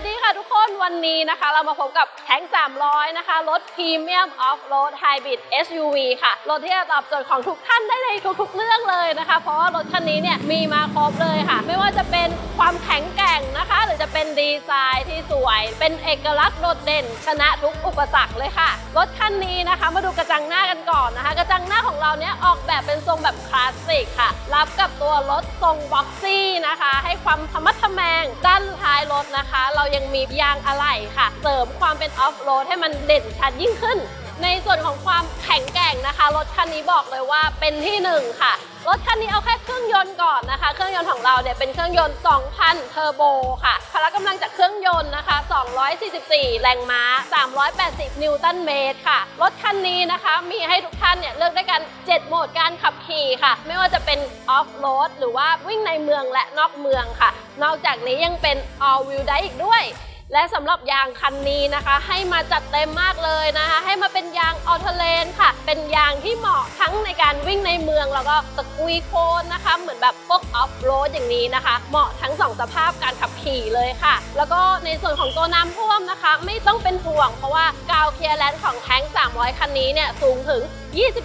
สดีค่ะทุกคนวันนี้นะคะ เรามาพบกับแท้ง 300 นะคะ รถพรีเมียมออฟโรดไฮบริด SUV ค่ะ รถที่จะตอบโจทย์ของทุกท่านได้ในทุกๆเรื่องเลยนะคะ เพราะว่ารถคันนี้เนี่ยมีมาครบเลยค่ะ ไม่ว่าจะเป็นความแข็งแกร่งนะคะ หรือจะเป็นดีไซน์ที่สวย เป็นเอกลักษณ์โดดเด่น ชนะทุกอุปสรรคเลยค่ะ รถคันนี้นะคะ มาดูกระจังหน้ากันก่อนนะคะ กระจังหน้าของเราเนี่ยออกแบบเป็นทรงแบบคลาสสิกค่ะ รับกับตัวรถทรงบ็อกซี่นะคะ ให้ความธรรมะทแมง ด้านท้ายรถนะคะ เรายังมียางอะไหล่ค่ะ เสริมความเป็นออฟโรดให้มันเด่นชัดยิ่งขึ้น ในส่วนของความแข็งแกร่งนะคะ รถคันนี้บอกเลยว่าเป็นที่หนึ่งค่ะ รถคันนี้เอาแค่เครื่องยนต์ก่อนนะคะ เครื่องยนต์ของเราเนี่ยเป็นเครื่องยนต์ 2,000 เทอร์โบค่ะ พละกำลังจากเครื่องยนต์นะคะ 244 แรงม้า 380 นิวตันเมตรค่ะ รถคันนี้นะคะมีให้ทุกท่านเนี่ยเลือกได้กัน 7 โหมดการขับขี่ค่ะ ไม่ว่าจะเป็นออฟโรดหรือว่าวิ่งในเมืองและนอกเมืองค่ะ นอกจากนี้ยังเป็น all wheel drive อีกด้วย และสำหรับยางคันนี้นะคะ ให้มาจัดเต็มมากเลยนะคะ ให้มาเป็นยางออโตเลนค่ะ เป็นยางที่เหมาะทั้งในการวิ่งในเมือง แล้วก็ตะกุยโคนนะคะ เหมือนแบบพวกออฟโรดอย่างนี้นะคะ เหมาะทั้งสองสภาพการขับขี่เลยค่ะ แล้วก็ในส่วนของตัวน้ำท่วมนะคะ ไม่ต้องเป็นห่วง เพราะว่ากาวเคลียร์แลนด์ของแท้ง 300 คันนี้เนี่ยสูงถึง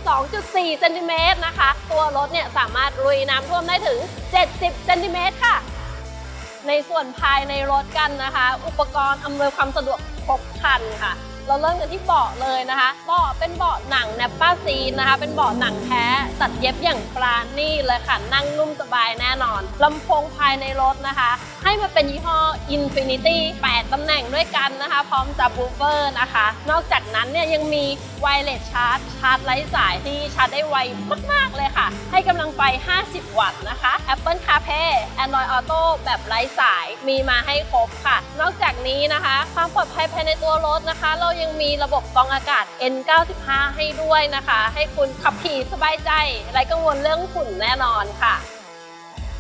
22.4 เซนติเมตรนะคะ ตัวรถเนี่ยสามารถลุยน้ำท่วมได้ถึง 70 เซนติเมตรค่ะ ในส่วนภายในรถกันนะคะ อุปกรณ์อำนวยความสะดวก ครบคันค่ะ เราเริ่มกันที่เบาะเลยนะคะเบาะเป็นเบาะหนังแนปป้าซีนนะคะ เป็นเบาะหนังแท้ตัดเย็บอย่างปราณีตเลยค่ะนั่งนุ่มสบายแน่นอนลำโพงภายในรถนะคะ ให้มาเป็นยี่ห้อ Infinity 8ตำแหน่งด้วยกันนะคะ พร้อมจับบูเฟอร์นะคะ นอกจากนั้นเนี่ยยังมีไวเลสชาร์จชาร์จไร้สายที่ชาร์จได้ไวมากๆเลยค่ะ ให้กำลังไฟ 50 วัตต์นะคะ Apple CarPlay Android Auto แบบไร้สายมีมาให้ครบค่ะ นอกจากนี้นะคะ ความปลอดภัยภายในตัวรถนะคะ เรายังมีระบบกรองอากาศ N95 ให้ด้วยนะคะ ให้คุณขับขี่สบายใจไร้กังวลเรื่องฝุ่นแน่นอนค่ะ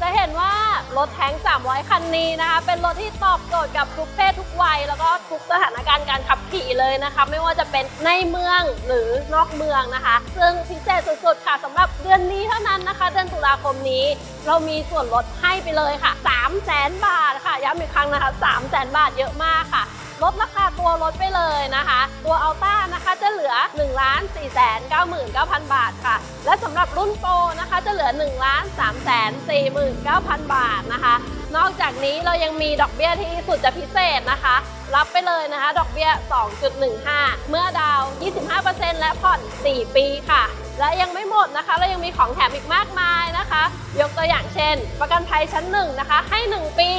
จะเห็นว่ารถแท้ง 300 คันนี้นะคะ เป็นรถที่ตอบโจทย์กับทุกเพศทุกวัย แล้วก็ทุกสถานการณ์การขับขี่เลยนะคะ ไม่ว่าจะเป็นในเมืองหรือนอกเมืองนะคะ ซึ่งพิเศษสุดๆค่ะสำหรับเดือนนี้เท่านั้นนะคะ เดือนตุลาคมนี้ เรามีส่วนลดให้ไปเลยค่ะ 3 0 0แสนบาทค่ะ ย้ำอีกครั้งนะคะ 3 0 0แสนบาทเยอะมากค่ะ ราคาตัวรถไปเลยนะคะ ตัวอัลต้านะคะจะเหลือ 1,499,000 บาทค่ะ และสำหรับรุ่นโปรนะคะจะเหลือ 1,349,000 บาทนะคะ นอกจากนี้เรายังมีดอกเบี้ยที่สุดจะพิเศษนะคะ รับไปเลยนะคะ ดอกเบี้ย 2.15 เมื่อดาว 25%และผ่อน 4 ปีค่ะ และยังไม่หมดนะคะ เรายังมีของแถมอีกมากมายนะคะ ยกตัวอย่างเช่น ประกันภัยชั้น 1 นะคะ ให้ 1 ปี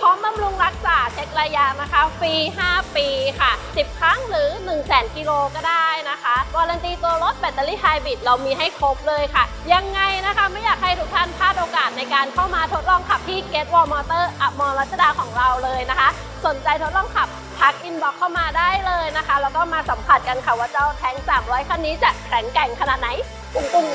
พร้อมบำรุงรักษาเช็คระยะนะคะ ฟรี 5 ปีค่ะ 10 ครั้งหรือ 1 0 0 0 0 0กิโลก็ได้นะคะวารันตีตัวรถแบตเตอรี่ไฮบริดเรามีให้ครบเลยค่ะ ยังไงนะคะไม่อยาก การเข้ามาทดลองขับที่ Get Wall Motor อัมอรัชดาของเราเลยนะคะ สนใจทดลองขับทักอินบ็อกเข้ามาได้เลยนะคะ แล้วก็มาสัมผัสกันค่ะว่าเจ้าแท้ง300 คันนี้จะแข็งแกร่งขนาดไหนปุ้งปุ้ง